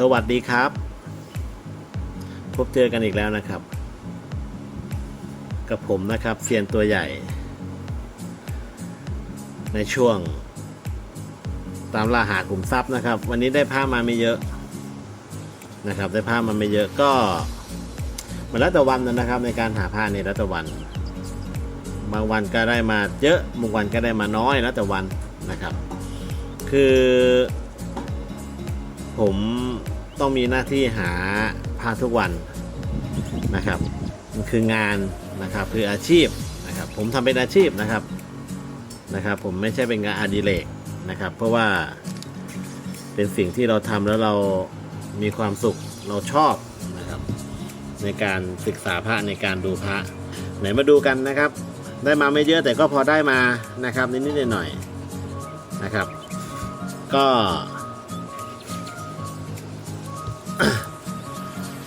สวัสดีครับ พบเจอกันอีกแล้วนะครับ กับผมนะครับเซียนตัวใหญ่ ในช่วง ตามล่าหาขุมทรัพย์นะครับ วันนี้ได้ผ้ามาไม่เยอะนะครับ ได้ผ้ามาไม่เยอะก็มันแล้วแต่วันนะครับ ในการหาผ้าในแล้วแต่วัน บางวันก็ได้มาเยอะบางวันก็ได้มาน้อยแล้วแต่วันนะครับ คือ ผมต้องมีหน้าที่หาผ้าทุกวันนะครับ มันคืองานนะครับคืออาชีพนะครับ ผมทำเป็นอาชีพนะครับนะครับ ผมไม่ใช่เป็นงานอดิเรกนะครับ เพราะว่าเป็นสิ่งที่เราทำแล้วเรามีความสุขเราชอบนะครับ ในการศึกษาพระในการดูพระ ไหนมาดูกันนะครับ ได้มาไม่เยอะแต่ก็พอได้มานะครับนิดๆหน่อยๆนะครับ ก็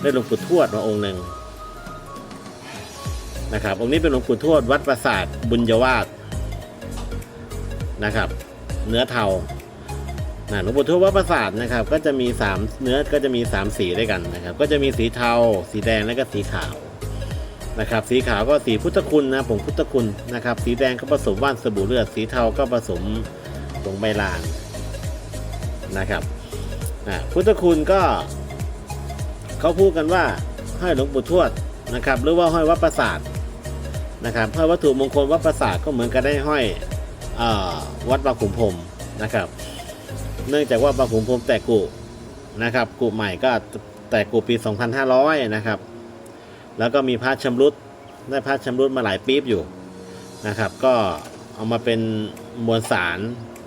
ได้หลวงปู่ทวดมาองค์หนึ่งนะครับ องค์นี้เป็นหลวงปู่ทวดวัดปราสาทบุญยวาสนะครับ เนื้อเทานะหลวงปู่ทวดวัดปราสาทนะครับ ก็จะมีสามเนื้อก็จะมีสามสีด้วยกันนะครับ ก็จะมีสีเทา สีแดงและก็สีขาวนะครับ สีขาวก็สีพุทธคุณนะผงพุทธคุณนะครับ สีแดงก็ผสมว่านสบู่เลือด สีเทาก็ผสมผงใบลานนะครับพุทธคุณก็ เขาพูดกันว่าห้อยหลวงปู่ทวดนะครับ หรือว่าห้อยวัดประสาทนะครับห้อยวัตถุมงคลวัดประสาทก็เหมือนกันได้ห้อยอวัดบางขุนพรมนะครับ เนื่องจากว่าบางขุนพรมแตกกุนะครับ กุใหม่ก็แตกกุปี 2500 นะครับ แล้วก็มีพระชำรุดได้พระชำรุดมาหลายปี๊บอยู่นะครับ ก็เอามาเป็นมวลสาร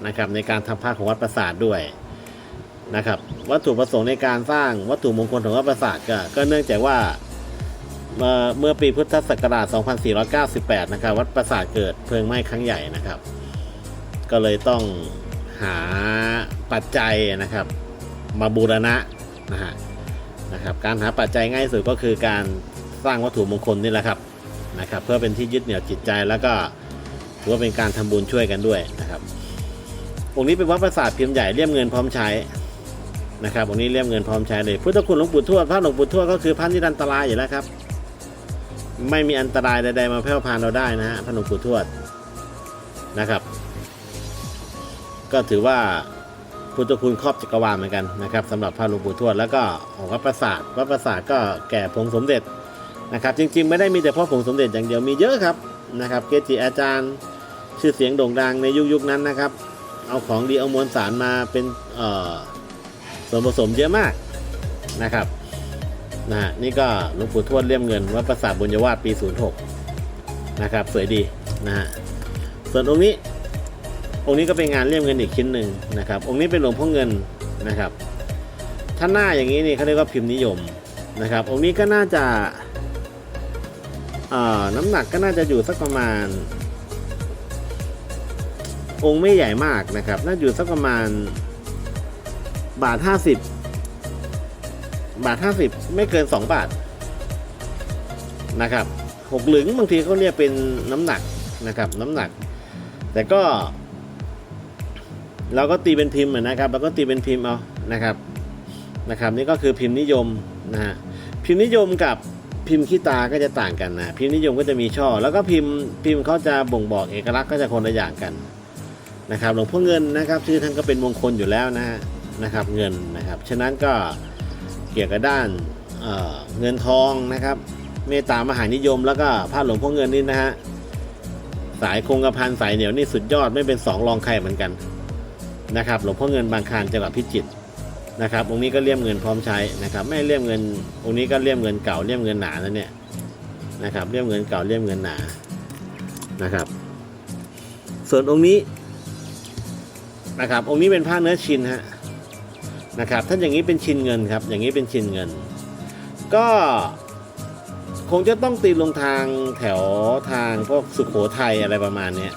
นะครับในการทำพระของวัดประสาทด้วย นะครับ วัตถุประสงค์ในการสร้างวัตถุมงคลของวัดปราสาทก็ก็เนื่องจากว่าเมื่อปีพุทธศักราช 2498 นะครับ วัดปราสาทเกิดเพลิงไหม้ครั้งใหญ่นะครับ ก็เลยต้องหาปัจจัยนะครับ มาบูรณะนะฮะนะครับ การหาปัจจัยง่ายสุดก็คือการสร้างวัตถุมงคลนี่แหละครับนะครับ เพื่อเป็นที่ยึดเหนี่ยวจิตใจแล้วก็ถือว่าเป็นการทำบุญช่วยกันด้วยนะครับองค์นี้เป็นวัดปราสาทพิมพ์ใหญ่เลี่ยมเงินพร้อมใช้ นะครับวันนี้เรียมเงินพร้อมใช้เลยพุทธคุณหลวงปู่ทวดพระหลวงปู่ทวดก็คือพระนิรันตรายอยู่แล้วครับ ไม่มีอันตรายใดๆมาแพร่พานเราได้นะฮะพระหลวงปู่ทวดนะครับ ก็ถือว่าพุทธคุณครอบจักรวาลเหมือนกันนะครับสำหรับพระหลวงปู่ทวดแล้วก็ของวัดประสาทวัดประสาทก็แก่ผงสมเด็จนะครับ จริง ๆ ไม่ได้มีแต่พ่อผงสมเด็จอย่างเดียวมีเยอะครับนะครับ เกจิอาจารย์ชื่อเสียงโด่งดังในยุคยุคนั้นนะครับ เอาของดีเอามวลสารมาเป็นเอ่อ ส่วนผสมเยอะมากนะครับนะฮะนี่ก็หลวงปู่ทวดเลี่ยมเงินวัดประสาทบุญยวาสปี 06 นะครับ สวยดีนะฮะส่วนองค์นี้ องค์นี้ก็เป็นงานเลี่ยมเงินอีกชิ้นหนึ่งนะครับ องค์นี้เป็นหลวงพ่อเงินนะครับถ้าหน้าอย่างนี้นี่เขาเรียกว่าพิมพ์นิยมนะครับ องค์นี้ก็น่าจะเอ่อน้ำหนักก็น่าจะอยู่สักประมาณ องค์ไม่ใหญ่มากนะครับ น่าอยู่สักประมาณ บาทห้าสิบบาทห้าสิบไม่เกินสองบาทนะครับหกหลึงบางทีเขาเรียกเป็นน้ำหนักนะครับ น้ำหนัก แต่ก็ เราก็ตีเป็นพิมพ์นะครับเราก็ตีเป็นพิมพ์เอานะครับนะครับ นี่ก็คือพิมพ์นิยมนะฮะพิมพ์นิยมกับพิมพ์ขี้ตาก็จะต่างกันนะพิมพ์นิยมก็จะมีช่อ แล้วก็พิมพ์พิมพ์เขาจะบ่งบอกเอกลักษณ์ก็จะคนละอย่างกันนะครับหลวงพ่อเงินนะครับชื่อท่านก็เป็นมงคลอยู่แล้วนะฮะ นะครับเงินนะครับ ฉะนั้นก็เกี่ยวกับด้านเเงินทองนะครับ เมตตามหานิยมแล้วก็พระหลวงพ่อเงินนี่นะฮะสายคงกระพันสายเหนียวนี่สุดยอดไม่เป็นสองรองใครเหมือนกันนะครับ หลวงพ่อเงินบางคานจังหวัดพิจิตรนะครับองค์นี้ก็เลี่ยมเงินพร้อมใช้นะครับ ไม่เลี่ยมเงินองค์นี้ก็เลี่ยมเงินเก่าเลี่ยมเงินหนาแล้วเนี่ยนะครับเลี่ยมเงินเก่าเลี่ยมเงินหนานะครับ ส่วนองค์นี้นะครับองค์นี้เป็นผ้าเนื้อชินฮะ นะครับถ้านอย่างนี้เป็นชินเงินครับ อย่างนี้เป็นชินเงิน ก็คงจะต้องตีลงทางแถวทางพวกสุขโขทัยอะไรประมาณนี้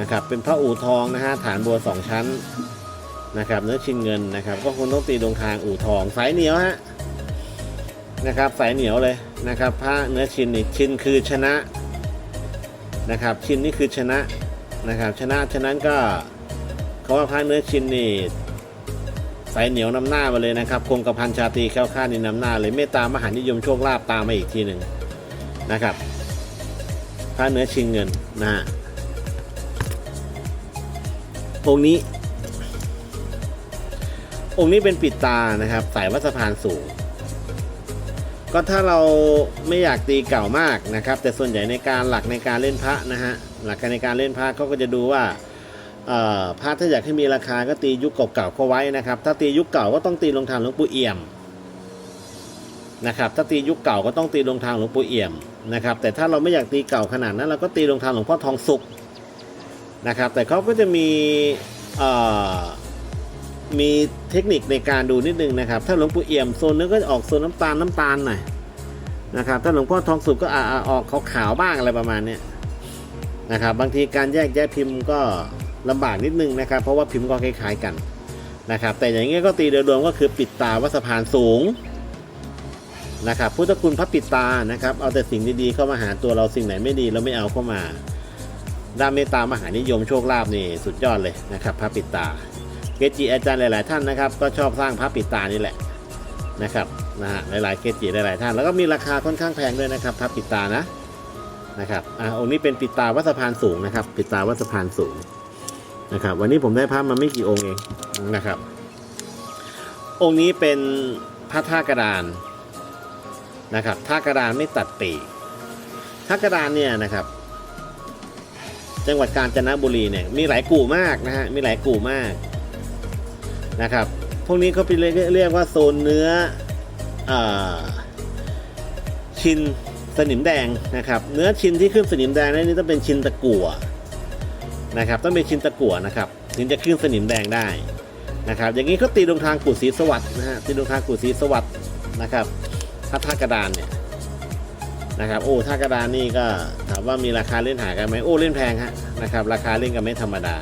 นะครับ เป็นพระอู่ทองนะฮะฐานบัวสองชั้นนะครับ เนื้อชินเงินนะครับ ก็คงต้องตีลงทางอู่ทองสายเหนียวฮะนะครับสายเหนียวเลยนะครับพระเนื้อชินนี่ชินคือชนะนะครับ ชินนี่คือชนะนะครับ ชนะฉะนั้นก็เขาว่าพระเนื้อชินนี่ายเหนียวนำหน้ามาเลยนะครับคงกระพันชาตรีแค้วคลานี่นำหน้าเลยเมตตามหานิยมโชคลาภตามมาอีกทีหนึ่งนะครับพระเนื้อชิงเงินนะฮะองค์นี้ องค์นี้เป็นปิดตานะครับ สายวัดสะพานสูง ก็ถ้าเราไม่อยากตีเก่ามากนะครับ แต่ส่วนใหญ่ในการหลักในการเล่นพระนะฮะหลักการในการเล่นพระเขาก็จะดูว่า พระถ้าอยากให้มีราคาก็ตียุคเก่าๆเข้าไว้นะครับ ถ้าตียุคเก่าก็ต้องตีลงทางหลวงปู่เอี่ยมนะครับถ้าตียุคเก่าก็ต้องตีลงทางหลวงปู่เอี่ยมนะครับ แต่ถ้าเราไม่อยากตีเก่าขนาดนั้นเราก็ตีลงทางหลวงพ่อทองสุขนะครับ แต่เขาก็จะมีมีเทคนิคในการดูนิดนึงนะครับ ถ้าหลวงปู่เอี่ยมโซนนึงก็จะออกโซนน้ำตาลน้ำตาลหน่อยนะครับ ถ้าหลวงพ่อทองสุกก็ออกขาวๆบ้างอะไรประมาณนี้นะครับ บางทีการแยกแยะพิมพ์ก็ ลำบากนิดนึงนะครับ เพราะว่าพิมพ์ก็คล้ายๆกันนะครับ แต่อย่างเงี้ยก็ตีโดยรวมก็คือปิดตาวัดสะพานสูงนะครับพุทธคุณพระปิดตานะครับ เอาแต่สิ่งดีๆเข้ามาหาตัวเราสิ่งไหนไม่ดีเราไม่เอาเข้ามาด้านเมตตามหานิยมโชคลาภนี่สุดยอดเลยนะครับ พระปิดตา เกจิอาจารย์หลาย ๆ ท่านนะครับ ก็ชอบสร้างพระปิดตานี่แหละนะครับนะฮะหลาย ๆ เกจิหลาย ๆ ท่าน แล้วก็มีราคาค่อนข้างแพงด้วยนะครับพระปิดตานะนะครับอ่าองค์นี้เป็นปิดตาวัดสะพานสูงนะครับ ปิดตาวัดสะพานสูง นะครับ วันนี้ผมได้พระมาไม่กี่องค์เองนะครับ องค์นี้เป็นพระท่ากระดานนะครับท่ากระดานไม่ตัดปีกท่ากระดานเนี่ยนะครับ จังหวัดกาญจนบุรีเนี่ยมีหลายกู่มากนะฮะมีหลายกู่มากนะครับ พวกนี้เขาเป็นเรียกว่าโซนเนื้อออชินสนิมแดงนะครับ เนื้อชินที่ขึ้นสนิมแดงนี่ต้องเป็นชินตะกั่ว นะครับต้องเป็นชิ้นตะกั่วนะครับถึงจะขึ้นสนิมแดงได้นะครับอย่างนี้เขาตีดวงทางกุศรีสวัสด์นะฮะตีดวงทางกุศรีสวัสด์นะครับถ้าท่ากระดานเนี่ยนะครับโอ้ท่ากระดานนี่ก็ถามว่ามีราคาเล่นหากันไหมโอ้เล่นแพงฮะนะครับราคาเล่นกันไม่ธรรมดา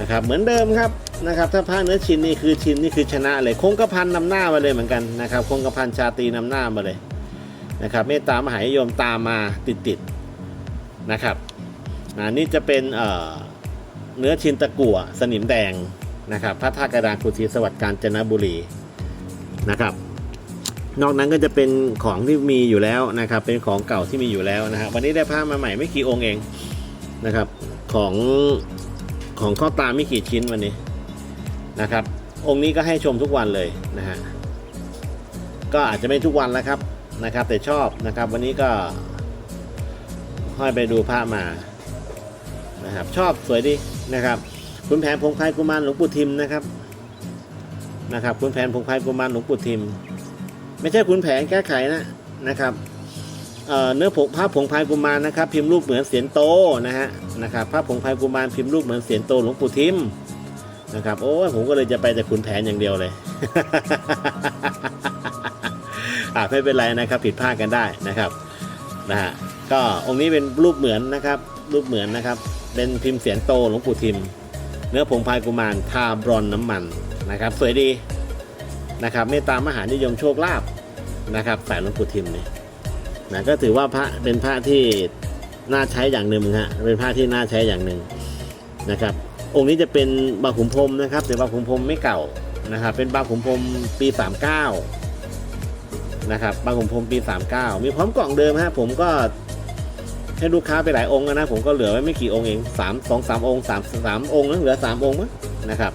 นะครับเหมือนเดิมครับนะครับถ้าภาเนื้อชิ้นนี่คือชิ้นนี่คือชนะเลยคงกระพันนำหน้ามาเลยเหมือนกันนะครับคงกระพันชาตีนำหน้ามาเลยนะครับเมตตามหานิยมตามมาติดติดๆนะครับ อ่านี่จะเป็นเนื้อชินตะกั่วสนิมแดงนะครับพระธาตุกระดานกุฏิสวัสดิ์กาญจนบุรีนะครับ นอกนั้นก็จะเป็นของที่มีอยู่แล้วนะครับ เป็นของเก่าที่มีอยู่แล้วนะฮะวันนี้ได้ผ้ามาใหม่ไม่กี่องค์เองนะครับของของข้อตามไม่กี่ชิ้นวันนี้นะครับ องค์นี้ก็ให้ชมทุกวันเลยนะฮะก็อาจจะไม่ทุกวันแล้วครับนะครับ แต่ชอบนะครับ วันนี้ก็ห้อยไปดูภามา นะครับ ชอบสวยดีนะครับคุณแผนพงไพกุมารหลวงปู่ทิมนะครับนะครับคุณแผนพงไพกุมารหลวงปู่ทิม ไม่ใช่คุณแผนแก้ไขนะนะครับเนื้อผงภาพผงพายกุมารนะครับ พิมพ์รูปเหมือนเสียนโตนะฮะนะครับภาพผงพายกุมารพิมพ์รูปเหมือนเสียนโตหลวงปู่ทิมนะครับโอ้ผมก็เลยจะไปแต่คุณแผนอย่างเดียวเลยอ่าไม่เป็นไรนะครับ ผิดพลาดกันได้นะครับนะฮะก็องค์นี้เป็นรูปเหมือนนะครับ รูปเหมือนนะครับ เป็นพิมพ์เสียงโตหลวงปู่ทิม เนื้อผงพายกุมารทาบรอนน้ำมันนะครับ สวยดีนะครับเมตตามหานิยมโชคลาภนะครับสายหลวงปู่ทิมนี่นะก็ถือว่าพระเป็นพระที่น่าใช้อย่างหนึ่งฮะเป็นพระที่น่าใช้อย่างหนึ่งนะครับ องค์นี้จะเป็นบาขุนพรมนะครับ แต่บาขุนพรมไม่เก่านะครับ เป็นบาขุนพรมปี 39นะครับบาขุนพรมปี 39 มีพร้อมกล่องเดิมฮะผมก็ ให้ลูกค้าไปหลายองค์นะ ผมก็เหลือไว้ไม่กี่องค์เองสามสองสามองค์สามสามองค์นะเหลือสามองค์มั้งนะครับ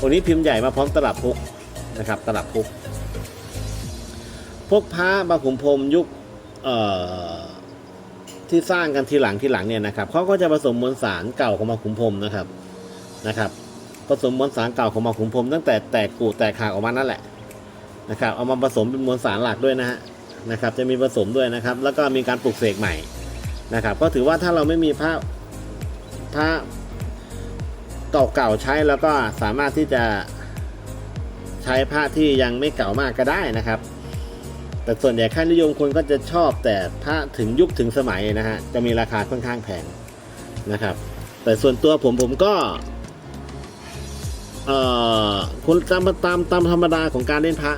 องค์นี้พิมพ์ใหญ่มาพร้อมตลับพุกนะครับ ตลับพุกพวกพระบางขุนพรมยุคที่สร้างกันทีหลังทีหลังเนี่ยนะครับเขาก็จะผสมมวลสารเก่าของบางขุนพรมนะครับนะครับ ผสมมวลสารเก่าของหมาขุนพรมตั้งแต่แตกกูแตกขาออกมานั่นแหละนะครับ เอามาผสมเป็นมวลสารหลักด้วยนะฮะนะครับ จะมีผสมด้วยนะครับ แล้วก็มีการปลูกเสกใหม่ นะครับ ก็ถือว่าถ้าเราไม่มีผ้าผ้าเก่าๆใช้แล้วก็สามารถที่จะใช้ผ้าที่ยังไม่เก่ามากก็ได้นะครับ แต่ส่วนใหญ่ค่านิยมคนก็จะชอบแต่ผ้าถึงยุคถึงสมัยนะฮะ จะมีราคาค่อนข้างแพงนะครับ แต่ส่วนตัวผมผมก็เอ่อคุณตามตามตามธรรมดาของการเล่นพระ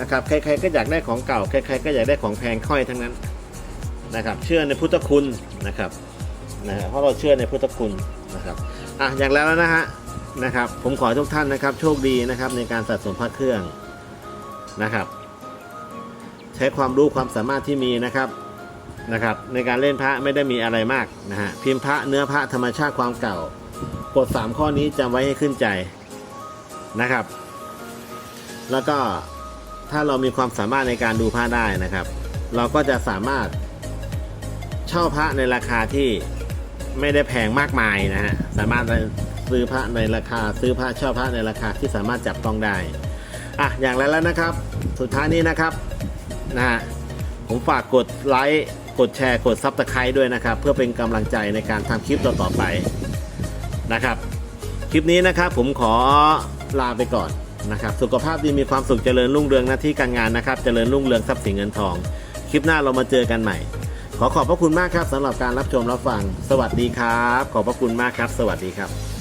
นะครับ ใครๆก็อยากได้ของเก่า ใครๆก็อยากได้ของแพงค่อยทั้งนั้น นะครับ เชื่อในพุทธคุณนะครับนะเพราะเราเชื่อในพุทธคุณนะครับอะอย่างแล้วนะฮะนะครับ ผมขอให้ทุกท่านนะครับ โชคดีนะครับในการสะสมพระเครื่องนะครับ ใช้ความรู้ความสามารถที่มีนะครับนะครับ ในการเล่นพระไม่ได้มีอะไรมากนะฮะพิมพ์พระเนื้อพระธรรมชาติความเก่ากด3ข้อนี้จำไว้ให้ขึ้นใจนะครับ แล้วก็ถ้าเรามีความสามารถในการดูพระได้นะครับ เราก็จะสามารถ เช่าพระในราคาที่ไม่ได้แพงมากมายนะฮะสามารถซื้อพระในราคา ซื้อพระเช่าพระในราคาที่สามารถจับต้องได้อะอย่างไรแล้วนะครับ สุดท้ายนี้นะครับนะฮะผมฝากกดไลค์กดแชร์กดซับสไครต์ด้วยนะครับ เพื่อเป็นกำลังใจในการทำคลิปต่อๆไปนะครับ คลิปนี้นะครับผมขอลาไปก่อนนะครับ สุขภาพดีมีความสุขเจริญรุ่งเรืองหน้าที่การงานนะครับ เจริญรุ่งเรืองทรัพย์สินเงินทอง คลิปหน้าเรามาเจอกันใหม่ ขอขอบพระคุณมากครับสำหรับการรับชมรับฟัง สวัสดีครับ ขอบพระคุณมากครับ สวัสดีครับ